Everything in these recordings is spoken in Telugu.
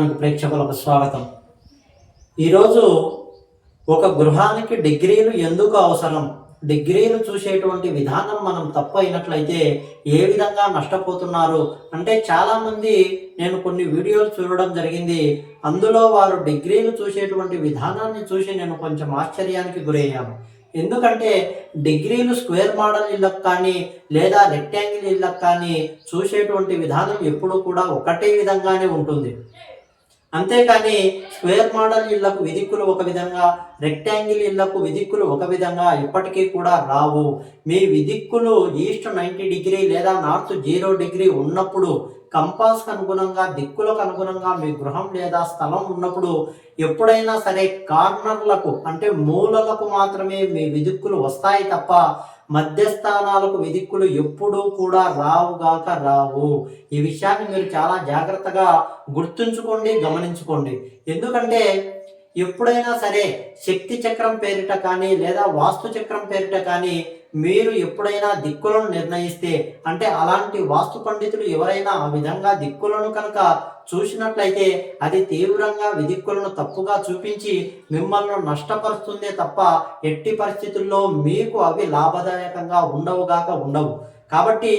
ఛానల్కి ప్రేక్షకులకు స్వాగతం. ఈరోజు ఒక గృహానికి డిగ్రీలు ఎందుకు అవసరం? డిగ్రీలు చూసేటువంటి విధానం మనం తప్పు అయినట్లయితే ఏ విధంగా నష్టపోతున్నారు? అంటే చాలామంది నేను కొన్ని వీడియోలు చూడడం జరిగింది. అందులో వారు డిగ్రీలు చూసేటువంటి విధానాన్ని చూసి నేను కొంచెం ఆశ్చర్యానికి గురయ్యాను. ఎందుకంటే డిగ్రీలు స్క్వేర్ మోడల్ ఇళ్ళకు కానీ లేదా రెక్టాంగిల్ ఇళ్ళకు కానీ చూసేటువంటి విధానం ఎప్పుడూ కూడా ఒకటే విధంగానే ఉంటుంది. అంతేకాని స్క్వేర్ మోడల్ ఇళ్ళకు విదిక్కులు ఒక విధంగా రెక్టాంగిల్ ఇళ్ళకు విధిక్కులు ఒక విధంగా ఇప్పటికీ కూడా రావు. మీ విదిక్కులు ఈస్ట్ నైంటీ డిగ్రీ లేదా నార్త్ జీరో డిగ్రీ ఉన్నప్పుడు కంపాస్కి అనుగుణంగా దిక్కులకు అనుగుణంగా మీ గృహం లేదా స్థలం ఉన్నప్పుడు ఎప్పుడైనా సరే కార్నర్లకు అంటే మూలలకు మాత్రమే మీ విదిక్కులు వస్తాయి తప్ప మధ్యస్థానాలకు విదిక్కులు ఎప్పుడూ కూడా రావుగాక రావు. ఈ విషయాన్ని మీరు చాలా జాగ్రత్తగా గుర్తుంచుకోండి గమనించుకోండి. ఎందుకంటే ఎప్పుడైనా సరే శక్తి చక్రం పేరిట కానీ లేదా వాస్తు చక్రం పేరిట కానీ మీరు ఎప్పుడైనా దిక్కులను నిర్ణయిస్తే అంటే అలాంటి వాస్తు పండితులు ఎవరైనా ఆ విధంగా దిక్కులను కనుక చూసినట్లయితే అది తీవ్రంగా విదిక్కులను తప్పుగా చూపించి మిమ్మల్ని నష్టపరుస్తుందే తప్ప ఎట్టి పరిస్థితుల్లో మీకు అవి లాభదాయకంగా ఉండవుగాక ఉండవు. కాబట్టి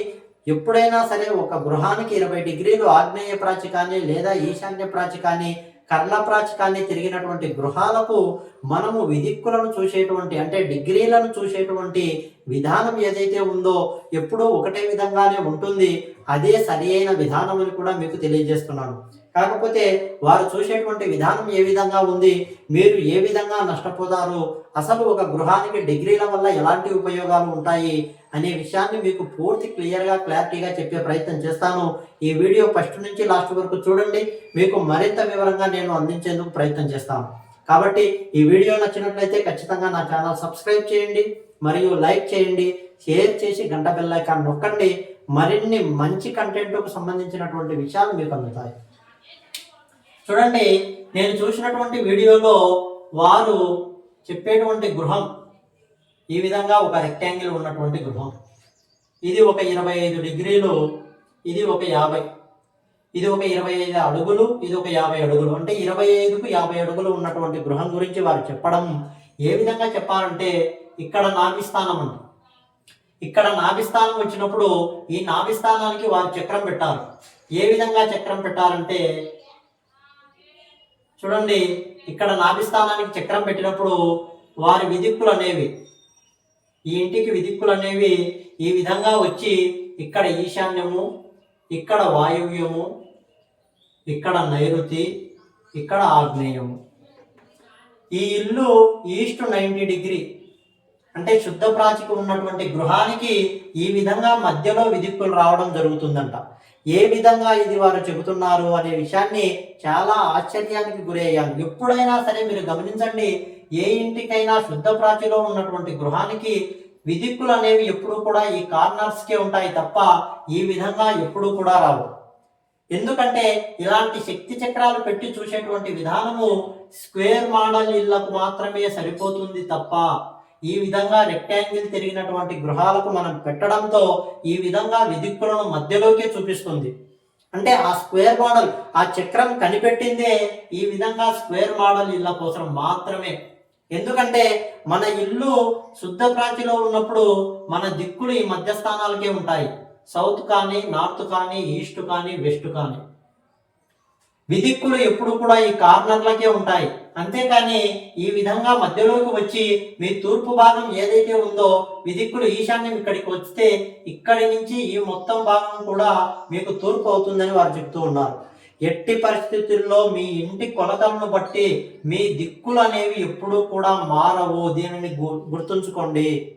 ఎప్పుడైనా సరే ఒక గృహానికి ఇరవై డిగ్రీలు ఆగ్నేయ ప్రాచి కానీ లేదా ఈశాన్య ప్రాచి కానీ కర్ణప్రాచకాన్ని తిరిగినటువంటి గృహాలకు మనము విదిక్కులను చూసేటువంటి అంటే డిగ్రీలను చూసేటువంటి విధానం ఏదైతే ఉందో ఎప్పుడూ ఒకటే విధంగానే ఉంటుంది. అదే సరి అయిన విధానం అని కూడా మీకు తెలియజేస్తున్నాను. కాకపోతే వారు చూసేటువంటి విధానం ఏ విధంగా ఉంది మీరు ఏ విధంగా నష్టపోతారు అసలు ఒక గృహానికి డిగ్రీల వల్ల ఎలాంటి ఉపయోగాలు ఉంటాయి అనే విషయాన్ని మీకు పూర్తి క్లియర్గా క్లారిటీగా చెప్పే ప్రయత్నం చేస్తాను. ఈ వీడియో ఫస్ట్ నుంచి లాస్ట్ వరకు చూడండి. మీకు మరింత వివరంగా నేను అందించేందుకు ప్రయత్నం చేస్తాను. కాబట్టి ఈ వీడియో నచ్చినట్లయితే ఖచ్చితంగా నా ఛానల్ సబ్స్క్రైబ్ చేయండి మరియు లైక్ చేయండి షేర్ చేసి గంట బెల్ ఐకాన్ నొక్కండి. మరిన్ని మంచి కంటెంట్కు సంబంధించినటువంటి విషయాలు మీకు అందుతాయి. చూడండి నేను చూసినటువంటి వీడియోలో వారు చెప్పేటువంటి గృహం ఈ విధంగా ఒక రెక్టాంగిల్ ఉన్నటువంటి గృహం. ఇది ఒక ఇరవై ఐదు డిగ్రీలు ఇది ఒక యాభై. ఇది ఒక ఇరవై ఐదు అడుగులు ఇది ఒక యాభై అడుగులు. అంటే ఇరవై ఐదుకు యాభై అడుగులు ఉన్నటువంటి గృహం గురించి వారు చెప్పడం ఏ విధంగా చెప్పాలంటే ఇక్కడ నాభిస్థానం అండి ఇక్కడ నాభిస్థానం వచ్చినప్పుడు ఈ నాభిస్థానానికి వారు చక్రం పెట్టారు. ఏ విధంగా చక్రం పెట్టారంటే చూడండి ఇక్కడ నాభిస్థానానికి చక్రం పెట్టినప్పుడు వారి విదిక్కులు అనేవి ఈ ఇంటికి విదిక్కులు అనేవి ఈ విధంగా వచ్చి ఇక్కడ ఈశాన్యము ఇక్కడ వాయువ్యము ఇక్కడ నైరుతి ఇక్కడ ఆగ్నేయము. ఈ ఇల్లు ఈస్ట్ నైంటీ డిగ్రీ అంటే శుద్ధ ప్రాచికి ఉన్నటువంటి గృహానికి ఈ విధంగా మధ్యలో విదిక్కులు రావడం జరుగుతుందంట. ఏ విధంగా ఇది వారు చెబుతున్నారు అనే విషయాన్ని చాలా ఆశ్చర్యానికి గురయ్యాను ఎప్పుడైనా సరే మీరు గమనించండి ఏ ఇంటికైనా శుద్ధ ప్రాచిలో ఉన్నటువంటి గృహానికి విదిక్కులు అనేవి ఎప్పుడు కూడా ఈ కార్నర్స్కే ఉంటాయి తప్ప ఈ విధంగా ఎప్పుడూ కూడా రావు. ఎందుకంటే ఇలాంటి శక్తి చక్రాలు పెట్టి చూసేటువంటి విధానము స్క్వేర్ మోడల్ ఇళ్ళకు మాత్రమే సరిపోతుంది తప్ప ఈ విధంగా రెక్టాంగిల్ తిరిగినటువంటి గృహాలకు మనం పెట్టడంతో ఈ విధంగా విదిక్కులను మధ్యలోకే చూపిస్తుంది. అంటే ఆ స్క్వేర్ మోడల్ ఆ చక్రం కనిపెట్టిందే ఈ విధంగా స్క్వేర్ మోడల్ ఇళ్ళ కోసం మాత్రమే. ఎందుకంటే మన ఇల్లు శుద్ధ ప్రాంతిలో ఉన్నప్పుడు మన దిక్కులు ఈ మధ్య స్థానాలకే ఉంటాయి. సౌత్ కానీ నార్త్ కానీ ఈస్ట్ కానీ వెస్ట్ కానీ. విదిక్కులు ఎప్పుడు కూడా ఈ కార్నర్లకే ఉంటాయి. అంతేకాని ఈ విధంగా మధ్యలోకి వచ్చి మీ తూర్పు భాగం ఏదైతే ఉందో విదిక్కులు ఈశాన్యం ఇక్కడికి వస్తే ఇక్కడి నుంచి ఈ మొత్తం భాగం కూడా మీకు తూర్పు అవుతుందని వారు చెప్తూ ఉన్నారు. ఎట్టి పరిస్థితుల్లో మీ ఇంటి కొలతలను బట్టి మీ దిక్కులు అనేవి ఎప్పుడూ కూడా మారవు. దీనిని గు- గుర్తుంచుకోండి.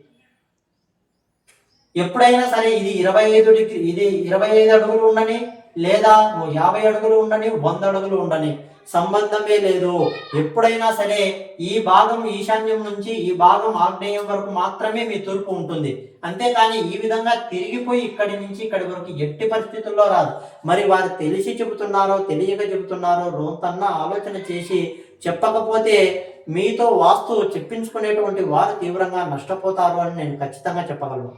ఎప్పుడైనా సరే ఇది ఇరవై ఐదు డిగ్రీ ఇది ఇరవై ఐదు అడుగులు ఉండని లేదా యాభై అడుగులు ఉండని వంద అడుగులు ఉండని సంబంధమే లేదు. ఎప్పుడైనా సరే ఈ భాగం ఈశాన్యం నుంచి ఈ భాగం ఆగ్నేయం వరకు మాత్రమే మీ తూర్పు ఉంటుంది. అంతేకాని ఈ విధంగా తిరిగిపోయి ఇక్కడి నుంచి ఇక్కడి వరకు ఎట్టి పరిస్థితుల్లో రాదు. మరి వారు తెలిసి చెబుతున్నారో తెలియక చెబుతున్నారో రోంతన్నా ఆలోచన చేసి చెప్పకపోతే మీతో వాస్తు చెప్పించుకునేటువంటి వారు తీవ్రంగా నష్టపోతారు అని నేను ఖచ్చితంగా చెప్పగలను.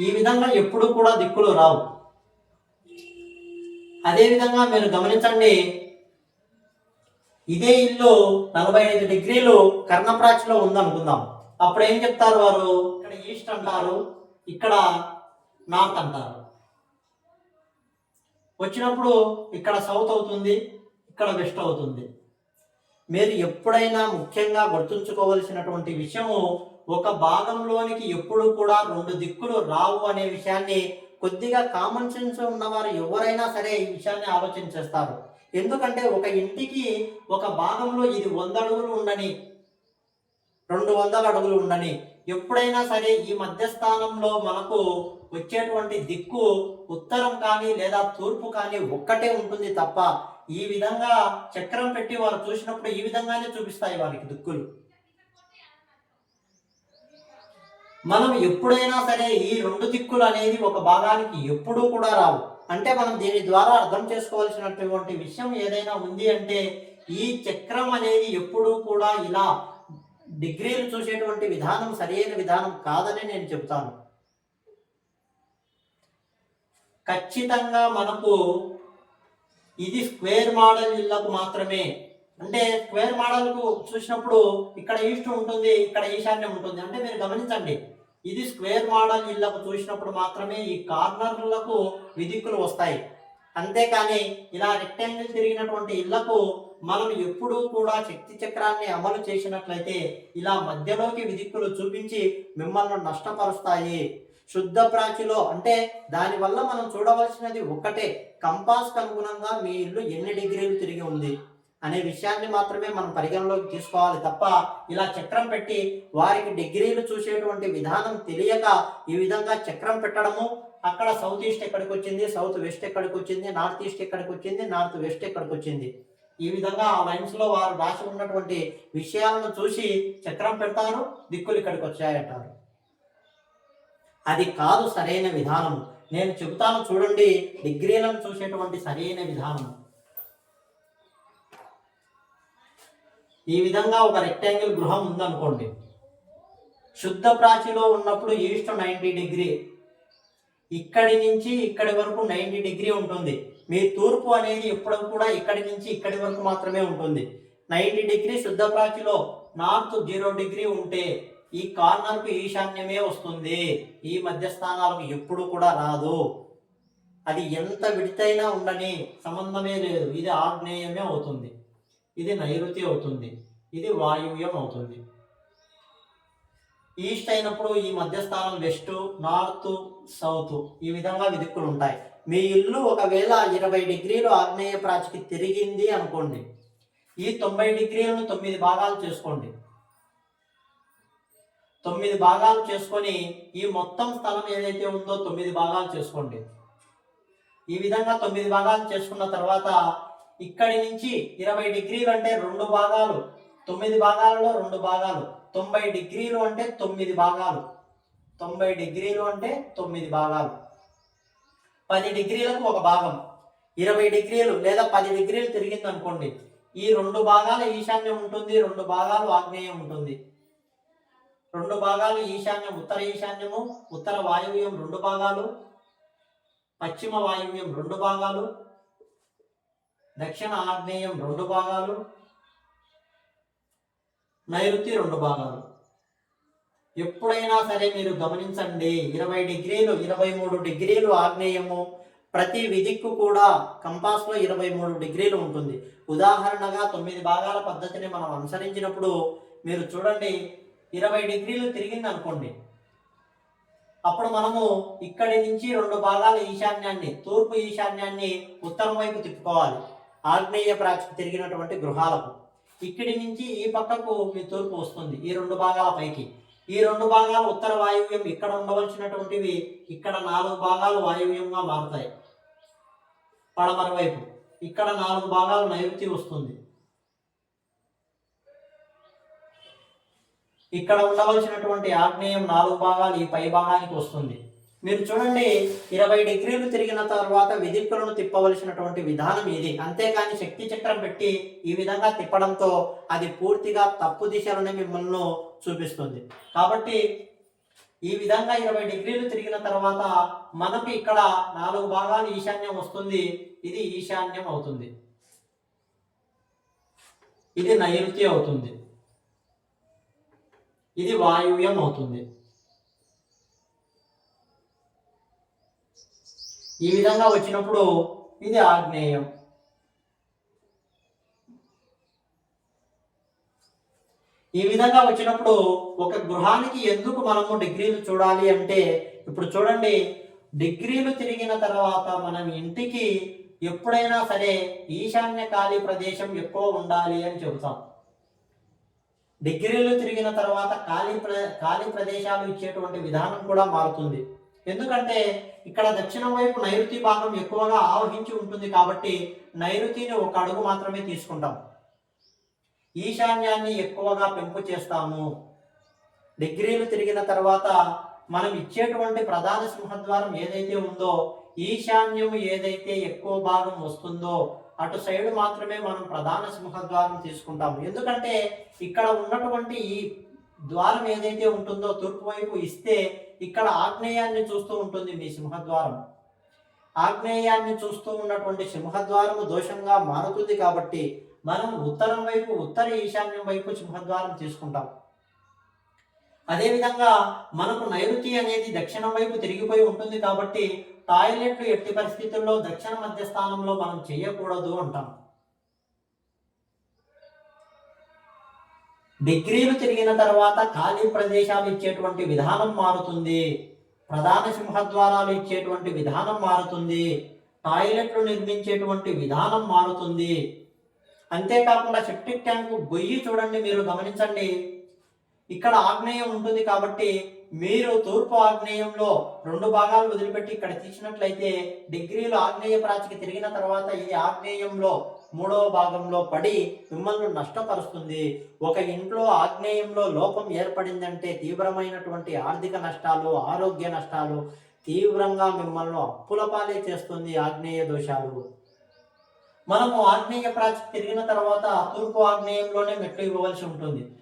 ఈ విధంగా ఎప్పుడు కూడా దిక్కులు రావు. అదేవిధంగా మీరు గమనించండి ఇదే ఇల్లు నలభై ఐదు డిగ్రీలు కర్ణప్రాచిలో ఉందనుకుందాం. అప్పుడు ఏం చెప్తారు వారు? ఇక్కడ ఈస్ట్ అంటారు ఇక్కడ నార్త్ అంటారు. వచ్చినప్పుడు ఇక్కడ సౌత్ అవుతుంది ఇక్కడ వెస్ట్ అవుతుంది. మీరు ఎప్పుడైనా ముఖ్యంగా గుర్తుంచుకోవలసినటువంటి విషయము ఒక భాగంలోనికి ఎప్పుడు కూడా రెండు దిక్కులు రావు అనే విషయాన్ని కొద్దిగా కామన్ సెన్స్ ఉన్నవారు ఎవరైనా సరే ఈ విషయాన్ని ఆలోచించేస్తారు ఎందుకంటే ఒక ఇంటికి ఒక భాగంలో ఇది వంద అడుగులు ఉండని రెండు వందల అడుగులు ఉండని ఎప్పుడైనా సరే ఈ మధ్యస్థానంలో మనకు వచ్చేటువంటి దిక్కు ఉత్తరం కానీ లేదా తూర్పు కానీ ఒక్కటే ఉంటుంది తప్ప ఈ విధంగా చక్రం పెట్టి వారు చూసినప్పుడు ఈ విధంగానే చూపిస్తాయి వారికి దిక్కులు. మనం ఎప్పుడైనా సరే ఈ రెండు దిక్కులు అనేది ఒక భాగానికి ఎప్పుడూ కూడా రావు. అంటే మనం దీని ద్వారా అర్థం చేసుకోవాల్సినటువంటి విషయం ఏదైనా ఉంది అంటే ఈ చక్రం అనేది ఎప్పుడూ కూడా ఇలా డిగ్రీలు చూసేటువంటి విధానం సరైన విధానం కాదని నేను చెప్తాను. ఖచ్చితంగా మనకు ఇది స్క్వేర్ మోడల్ ఇళ్ళకు మాత్రమే. అంటే స్క్వేర్ మోడల్కు చూసినప్పుడు ఇక్కడ ఈస్ట్ ఉంటుంది ఇక్కడ ఈశాన్యం ఉంటుంది. అంటే మీరు గమనించండి. ఇది స్క్వేర్ మోడల్ ఇళ్ళకు చూసినప్పుడు మాత్రమే ఈ కార్నర్లకు విధిక్కులు వస్తాయి. అంతేకాని ఇలా రెక్టాంగిల్ తిరిగినటువంటి ఇళ్ళకు మనం ఎప్పుడూ కూడా శక్తి చక్రాన్ని అమలు చేసినట్లయితే ఇలా మధ్యలోకి విధిక్కులు చూపించి మిమ్మల్ని నష్టపరుస్తాయి. శుద్ధ ప్రాచిలో అంటే దానివల్ల మనం చూడవలసినది ఒకటే. కంపాస్కి అనుగుణంగా మీ ఇల్లు ఎన్ని డిగ్రీలు తిరిగి ఉంది? అనే విషయాన్ని మాత్రమే మనం పరిగణలోకి తీసుకోవాలి తప్ప ఇలా చక్రం పెట్టి వారికి డిగ్రీలు చూసేటువంటి విధానం తెలియక ఈ విధంగా చక్రం పెట్టడము అక్కడ సౌత్ ఈస్ట్ ఎక్కడికి వచ్చింది సౌత్ వెస్ట్ ఎక్కడికి వచ్చింది నార్త్ ఈస్ట్ ఎక్కడికి వచ్చింది నార్త్ వెస్ట్ ఎక్కడికి వచ్చింది. ఈ విధంగా ఆ లైన్స్లో వారు రాసి ఉన్నటువంటి విషయాలను చూసి చక్రం పెడతారు దిక్కులు ఇక్కడికి వచ్చాయంటారు. అది కాదు సరైన విధానం నేను చెబుతాను చూడండి డిగ్రీలను చూసేటువంటి సరైన విధానం ఈ విధంగా ఒక రెక్టాంగిల్ గృహం ఉందనుకోండి. శుద్ధ ప్రాచిలో ఉన్నప్పుడు ఈస్ట్ నైంటీ డిగ్రీ. ఇక్కడి నుంచి ఇక్కడి వరకు నైంటీ డిగ్రీ ఉంటుంది. మీ తూర్పు అనేది ఎప్పుడు కూడా ఇక్కడి నుంచి ఇక్కడి వరకు మాత్రమే ఉంటుంది. నైంటీ డిగ్రీ శుద్ధ ప్రాచిలో నార్త్ జీరో డిగ్రీ ఉంటే ఈ కార్నర్కు ఈశాన్యమే వస్తుంది. ఈ మధ్య స్థానాలకు ఎప్పుడు కూడా రాదు. అది ఎంత విడితైనా ఉండని సంబంధమే లేదు. ఇది ఆగ్నేయమే అవుతుంది. ఇది నైరుతి అవుతుంది ఇది వాయువ్యం అవుతుంది. ఈస్ట్ అయినప్పుడు ఈ మధ్యస్థానం వెస్ట్ నార్త్ సౌత్ ఈ విధంగా విదిక్కులు ఉంటాయి. మీ ఇల్లు ఒకవేళ ఇరవై డిగ్రీలు ఆగ్నేయ ప్రాచికి తిరిగింది అనుకోండి ఈ తొంభై డిగ్రీలను తొమ్మిది భాగాలు చేసుకోండి. తొమ్మిది భాగాలు చేసుకొని ఈ మొత్తం స్థలం ఏదైతే ఉందో తొమ్మిది భాగాలు చేసుకోండి. ఈ విధంగా తొమ్మిది భాగాలు చేసుకున్న తర్వాత ఇక్కడి నుంచి ఇరవై డిగ్రీలు అంటే రెండు భాగాలు. తొమ్మిది భాగాలలో రెండు భాగాలు. తొంభై డిగ్రీలు అంటే తొమ్మిది భాగాలు. తొంభై డిగ్రీలు అంటే తొమ్మిది భాగాలు. పది డిగ్రీలకు ఒక భాగం. ఇరవై డిగ్రీలు లేదా పది డిగ్రీలు తిరిగింది అనుకోండి. ఈ రెండు భాగాలు ఈశాన్యం ఉంటుంది రెండు భాగాలు ఆగ్నేయం ఉంటుంది. రెండు భాగాలు ఈశాన్యం ఉత్తర ఈశాన్యము ఉత్తర వాయువ్యం రెండు భాగాలు పశ్చిమ వాయువ్యం రెండు భాగాలు దక్షిణ ఆగ్నేయం రెండు భాగాలు నైరుతి రెండు భాగాలు. ఎప్పుడైనా సరే మీరు గమనించండి ఇరవై డిగ్రీలు ఇరవై మూడు డిగ్రీలు ఆగ్నేయము ప్రతి విధిక్కు కూడా కంపాస్లో ఇరవై మూడు డిగ్రీలు ఉంటుంది. ఉదాహరణగా తొమ్మిది భాగాల పద్ధతిని మనం అనుసరించినప్పుడు మీరు చూడండి ఇరవై డిగ్రీలు తిరిగింది అనుకోండి అప్పుడు మనము ఇక్కడి నుంచి రెండు భాగాల ఈశాన్యాన్ని తూర్పు ఈశాన్యాన్ని ఉత్తరం వైపు తిప్పుకోవాలి. ఆగ్నేయ ప్రాచు తిరిగినటువంటి గృహాలకు. ఇక్కడి నుంచి ఈ పక్కకు మీ తూర్పు వస్తుంది ఈ రెండు భాగాల పైకి. ఈ రెండు భాగాలు ఉత్తర వాయువ్యం ఇక్కడ ఉండవలసినటువంటివి ఇక్కడ నాలుగు భాగాలు వాయువ్యంగా మారుతాయి. పడమర వైపు. ఇక్కడ నాలుగు భాగాలు నైరుతి వస్తుంది. ఇక్కడ ఉండవలసినటువంటి ఆగ్నేయం నాలుగు భాగాలు ఈ పై భాగానికి వస్తుంది. మీరు చూడండి ఇరవై డిగ్రీలు తిరిగిన తర్వాత విదిక్కులను తిప్పవలసినటువంటి విధానం ఇది. అంతేకాని శక్తి చక్రం పెట్టి ఈ విధంగా తిప్పడంతో అది పూర్తిగా తప్పు దిశలను మిమ్మల్ని చూపిస్తుంది. కాబట్టి ఈ విధంగా ఇరవై డిగ్రీలు తిరిగిన తర్వాత మనకు ఇక్కడ నాలుగు భాగాలు ఈశాన్యం వస్తుంది. ఇది ఈశాన్యం అవుతుంది. ఇది నైరుతి అవుతుంది. ఇది వాయువ్యం అవుతుంది. ఈ విధంగా వచ్చినప్పుడు ఇది ఆగ్నేయం. ఈ విధంగా వచ్చినప్పుడు ఒక గృహానికి ఎందుకు మనము డిగ్రీలు చూడాలి అంటే ఇప్పుడు చూడండి డిగ్రీలు తిరిగిన తర్వాత మనం ఇంటికి ఎప్పుడైనా సరే ఈశాన్య ఖాళీ ప్రదేశం ఎక్కువ ఉండాలి అని చెబుతాం. డిగ్రీలు తిరిగిన తర్వాత ఖాళీ ప్ర ఖాళీ ప్రదేశాలు ఇచ్చేటువంటి విధానం కూడా మారుతుంది. ఎందుకంటే ఇక్కడ దక్షిణం వైపు నైరుతి భాగం ఎక్కువగా ఆవహించి ఉంటుంది కాబట్టి నైరుతిని ఒక అడుగు మాత్రమే తీసుకుంటాం. ఈశాన్యాన్ని ఎక్కువగా పెంపు చేస్తాము. డిగ్రీలు తిరిగిన తర్వాత మనం ఇచ్చేటువంటి ప్రధాన సింహద్వారం ఏదైతే ఉందో ఈశాన్యం ఏదైతే ఎక్కువ భాగం వస్తుందో అటు సైడ్ మాత్రమే మనం ప్రధాన సింహద్వారం తీసుకుంటాము. ఎందుకంటే ఇక్కడ ఉన్నటువంటి ఈ ద్వారం ఏదైతే ఉంటుందో తూర్పు వైపు ఇస్తే ఇక్కడ ఆగ్నేయాన్ని చూస్తూ ఉంటుంది మీ సింహద్వారం. ఆగ్నేయాన్ని చూస్తూ ఉన్నటువంటి సింహద్వారము దోషంగా మారుతుంది కాబట్టి మనం ఉత్తరం వైపు ఉత్తర ఈశాన్యం వైపు సింహద్వారం తీసుకుంటాం. అదేవిధంగా మనకు నైరుతి అనేది దక్షిణం వైపు తిరిగిపోయి ఉంటుంది కాబట్టి టాయిలెట్లు ఎట్టి పరిస్థితుల్లో దక్షిణ మధ్య స్థానంలో మనం చేయకూడదు అంటాం. డిగ్రీలు తిరిగిన తర్వాత ఖాళీ ప్రదేశాలు ఇచ్చేటువంటి విధానం మారుతుంది. ప్రధాన సింహద్వారాలు ఇచ్చేటువంటి విధానం మారుతుంది. టాయిలెట్లు నిర్మించేటువంటి విధానం మారుతుంది. అంతేకాకుండా సెప్టిక్ ట్యాంకు గొయ్యి చూడండి మీరు గమనించండి. ఇక్కడ ఆగ్నేయం ఉంటుంది కాబట్టి మీరు తూర్పు ఆగ్నేయంలో రెండు భాగాలు వదిలిపెట్టి ఇక్కడ తీసినట్లయితే డిగ్రీలు ఆగ్నేయ ప్రాచికి తిరిగిన తర్వాత ఈ ఆగ్నేయంలో మూడవ భాగంలో పడి మిమ్మల్ని నష్టపరుస్తుంది. ఒక ఇంట్లో ఆగ్నేయంలో లోపం ఏర్పడిందంటే తీవ్రమైనటువంటి ఆర్థిక నష్టాలు ఆరోగ్య నష్టాలు తీవ్రంగా మిమ్మల్ని అప్పుల పాలే చేస్తుంది ఆగ్నేయ దోషాలు. మనము ఆగ్నేయ ప్రాచి తిరిగిన తర్వాత తూర్పు ఆగ్నేయంలోనే మెట్లు ఇవ్వవలసి ఉంటుంది.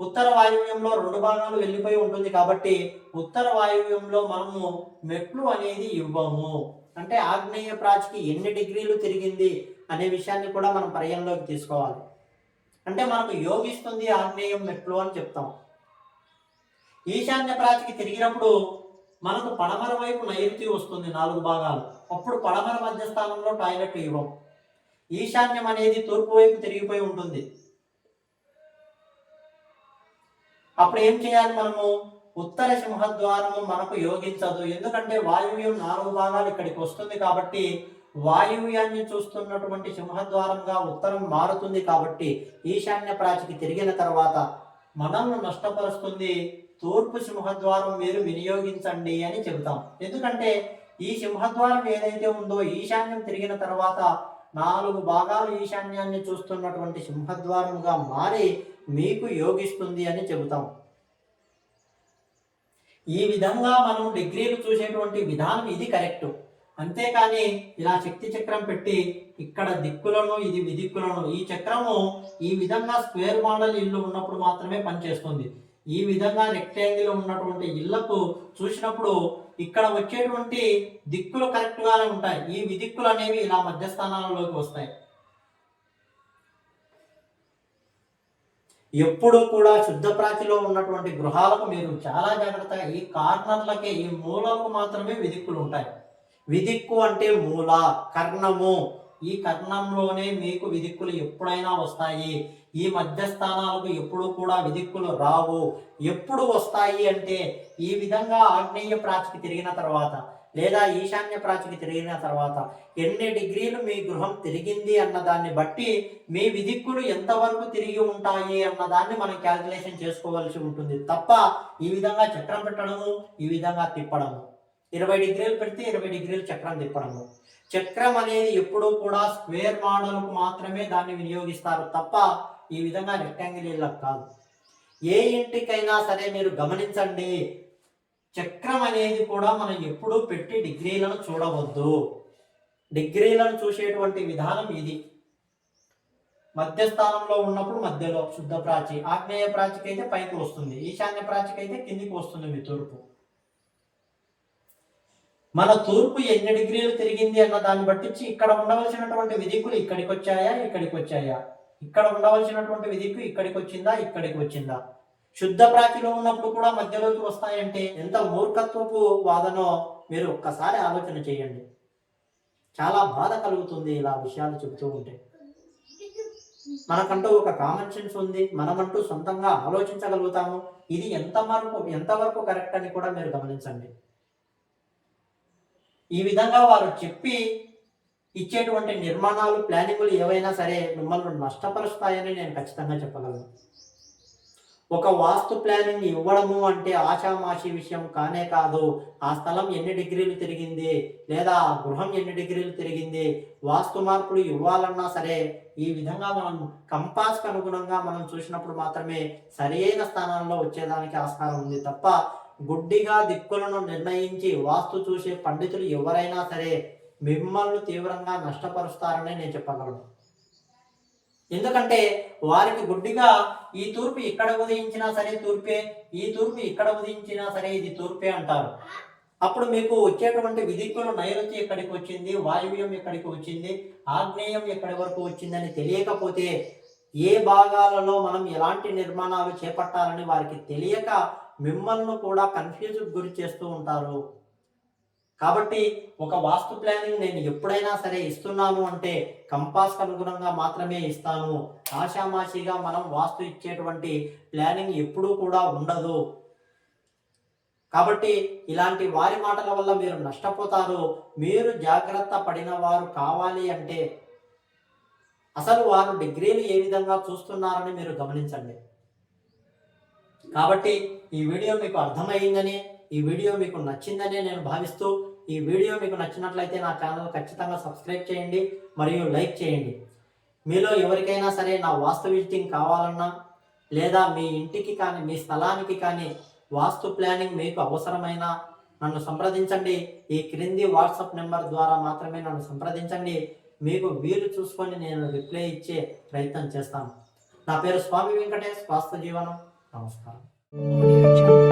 ఉత్తర వాయువ్యంలో రెండు భాగాలు వెళ్ళిపోయి ఉంటుంది కాబట్టి ఉత్తర వాయువ్యంలో మనము మెట్లు అనేది ఇవ్వము. అంటే ఆగ్నేయ ప్రాచికి ఎన్ని డిగ్రీలు తిరిగింది? అనే విషయాన్ని కూడా మనం పరిగణలోకి తీసుకోవాలి. అంటే మనకు యోగిస్తుంది ఆగ్నేయం మెట్లు అని చెప్తాం. ఈశాన్య ప్రాతికి తిరిగినప్పుడు మనకు పడమర వైపు నైరుతి వస్తుంది నాలుగు భాగాలు. అప్పుడు పడమర మధ్య స్థానంలో టాయిలెట్ ఇవ్వం. ఈశాన్యం అనేది తూర్పు వైపు తిరిగిపోయి ఉంటుంది. అప్పుడు ఏం చేయాలి మనము? ఉత్తర సింహద్వారము మనకు యోగించదు. ఎందుకంటే వాయువ్యం నాలుగు భాగాలు ఇక్కడికి వస్తుంది కాబట్టి వాయువ్యాన్ని చూస్తున్నటువంటి సింహద్వారంగా ఉత్తరం మారుతుంది కాబట్టి ఈశాన్య ప్రాచికి తిరిగిన తర్వాత మనల్ని నష్టపరుస్తుంది తూర్పు సింహద్వారం మీరు వినియోగించండి అని చెబుతాం. ఎందుకంటే ఈ సింహద్వారం ఏదైతే ఉందో ఈశాన్యం తిరిగిన తర్వాత నాలుగు భాగాలు ఈశాన్యాన్ని చూస్తున్నటువంటి సింహద్వారముగా మారి మీకు యోగిస్తుంది అని చెబుతాం. ఈ విధంగా మనం డిగ్రీలు చూసేటువంటి విధానం ఇది కరెక్ట్. అంతేకాని ఇలా శక్తి చక్రం పెట్టి ఇక్కడ దిక్కులను ఇది విదిక్కులను ఈ చక్రము ఈ విధంగా స్క్వేర్ మోడల్ ఇల్లు ఉన్నప్పుడు మాత్రమే పనిచేస్తుంది. ఈ విధంగా రెక్టాంగిల్ ఉన్నటువంటి ఇళ్ళకు చూసినప్పుడు ఇక్కడ వచ్చేటువంటి దిక్కులు కరెక్ట్గానే ఉంటాయి. ఈ విదిక్కులు అనేవి ఇలా మధ్యస్థానాలలోకి వస్తాయి. ఎప్పుడూ కూడా శుద్ధ ప్రాచిలో ఉన్నటువంటి గృహాలకు మీరు చాలా జాగ్రత్తగా ఈ కార్నర్లకే ఈ మూలకు మాత్రమే విదిక్కులు ఉంటాయి. విదిక్కు అంటే మూల కర్ణము. ఈ కర్ణంలోనే మీకు విదిక్కులు ఎప్పుడైనా వస్తాయి. ఈ మధ్యస్థానాలకు ఎప్పుడు కూడా విదిక్కులు రావు. ఎప్పుడు వస్తాయి అంటే ఈ విధంగా ఆగ్నేయ ప్రాచికి తిరిగిన తర్వాత లేదా ఈశాన్య ప్రాచికి తిరిగిన తర్వాత ఎన్ని డిగ్రీలు మీ గృహం తిరిగింది అన్న దాన్ని బట్టి మీ విదిక్కులు ఎంతవరకు తిరిగి ఉంటాయి అన్న దాన్ని మనం క్యాల్కులేషన్ చేసుకోవాల్సి ఉంటుంది. తప్ప ఈ విధంగా చక్రం పెట్టడము ఈ విధంగా తిప్పడము. ఇరవై డిగ్రీలు పెడితే ఇరవై డిగ్రీలు చక్రం తిప్పడము. చక్రం అనేది ఎప్పుడూ కూడా స్క్వేర్ మోడల్కు మాత్రమే దాన్ని వినియోగిస్తారు తప్ప ఈ విధంగా రెక్టాంగిల్ కాదు. ఏ ఇంటికైనా సరే మీరు గమనించండి చక్రం అనేది కూడా మనం ఎప్పుడూ పెట్టి డిగ్రీలను చూడవద్దు. డిగ్రీలను చూసేటువంటి విధానం ఇది. మధ్యస్థానంలో ఉన్నప్పుడు మధ్యలో శుద్ధ ప్రాచి ఆగ్నేయ ప్రాచికి అయితే పైకి వస్తుంది ఈశాన్య ప్రాచికి అయితే కిందికి వస్తుంది మీ తూర్పు. మన తూర్పు ఎన్ని డిగ్రీలు తిరిగింది అన్న దాన్ని బట్టించి ఇక్కడ ఉండవలసినటువంటి విధికులు ఇక్కడికి వచ్చాయా ఇక్కడికి వచ్చాయా ఇక్కడ ఉండవలసినటువంటి విధికు ఇక్కడికి వచ్చిందా ఇక్కడికి వచ్చిందా శుద్ధ ప్రాతిలో ఉన్నప్పుడు కూడా మధ్యలోకి వస్తాయంటే ఎంత మూర్ఖత్వపు వాదనో మీరు ఒక్కసారి ఆలోచన చేయండి. చాలా బాధ కలుగుతుంది ఇలా విషయాలు చెబుతూ ఉంటే. మనకంటూ ఒక కామన్ సెన్స్ ఉంది మనమంటూ సొంతంగా ఆలోచించగలుగుతాము. ఇది ఎంత వరకు ఎంతవరకు కరెక్ట్ అని కూడా మీరు గమనించండి. ఈ విధంగా వారు చెప్పి ఇచ్చేటువంటి నిర్మాణాలు ప్లానింగ్లు ఏవైనా సరే మిమ్మల్ని నష్టపరుస్తాయని నేను ఖచ్చితంగా చెప్పగలను. ఒక వాస్తు ప్లానింగ్ ఇవ్వడము అంటే ఆషామాషి విషయం కానే కాదు. ఆ స్థలం ఎన్ని డిగ్రీలు తిరిగింది లేదా ఆ గృహం ఎన్ని డిగ్రీలు తిరిగింది వాస్తు మార్పులు ఇవ్వాలన్నా సరే ఈ విధంగా మనం కంపాస్కి అనుగుణంగా మనం చూసినప్పుడు మాత్రమే సరైన స్థానంలో వచ్చేదానికి ఆస్కారం ఉంది తప్ప గుడ్డిగా దిక్కులను నిర్ణయించి వాస్తు చూసే పండితులు ఎవరైనా సరే మిమ్మల్ని తీవ్రంగా నష్టపరుస్తారని నేను చెప్పగలను. ఎందుకంటే వారికి గుడ్డిగా ఈ తూర్పు ఇక్కడ ఉదయించినా సరే తూర్పే ఈ తూర్పు ఇక్కడ ఉదయించినా సరే ఇది తూర్పే అంటారు. అప్పుడు మీకు వచ్చేటువంటి విధిక్కుల నైరుతి ఎక్కడికి వచ్చింది వాయువ్యం ఎక్కడికి వచ్చింది ఆగ్నేయం ఎక్కడి వరకు వచ్చిందని తెలియకపోతే ఏ భాగాలలో మనం ఎలాంటి నిర్మాణాలు చేపట్టాలని వారికి తెలియక మిమ్మల్ని కూడా కన్ఫ్యూజ్ గురి చేస్తూ ఉంటారు. కాబట్టి ఒక వాస్తు ప్లానింగ్ నేను ఎప్పుడైనా సరే ఇస్తున్నాను అంటే కంపాస్ అనుగుణంగా మాత్రమే ఇస్తాను. ఆషామాషిగా మనం వాస్తు ఇచ్చేటువంటి ప్లానింగ్ ఎప్పుడూ కూడా ఉండదు. కాబట్టి ఇలాంటి వారి మాటల వల్ల మీరు నష్టపోతారు. మీరు జాగ్రత్త పడిన వారు కావాలి అంటే అసలు వారు డిగ్రీలు ఏ విధంగా చూస్తున్నారని మీరు గమనించండి. కాబట్టి ఈ వీడియో మీకు అర్థమైందని ఈ వీడియో మీకు నచ్చిందని నేను భావిస్తూ ఈ వీడియో మీకు నచ్చినట్లయితే నా ఛానల్ ఖచ్చితంగా సబ్స్క్రైబ్ చేయండి మరియు లైక్ చేయండి. మీలో ఎవరికైనా సరే నా వాస్తు విజిటింగ్ కావాలన్నా లేదా మీ ఇంటికి కానీ మీ స్థలానికి కానీ వాస్తు ప్లానింగ్ మీకు అవసరమైన నన్ను సంప్రదించండి. ఈ క్రింది వాట్సాప్ నెంబర్ ద్వారా మాత్రమే నన్ను సంప్రదించండి. మీకు వీలు చూసుకొని నేను రిప్లై ఇచ్చే ప్రయత్నం చేస్తాను. నా పేరు స్వామి వెంకటేష్ వాస్తు జీవనం. 告诉他，我连。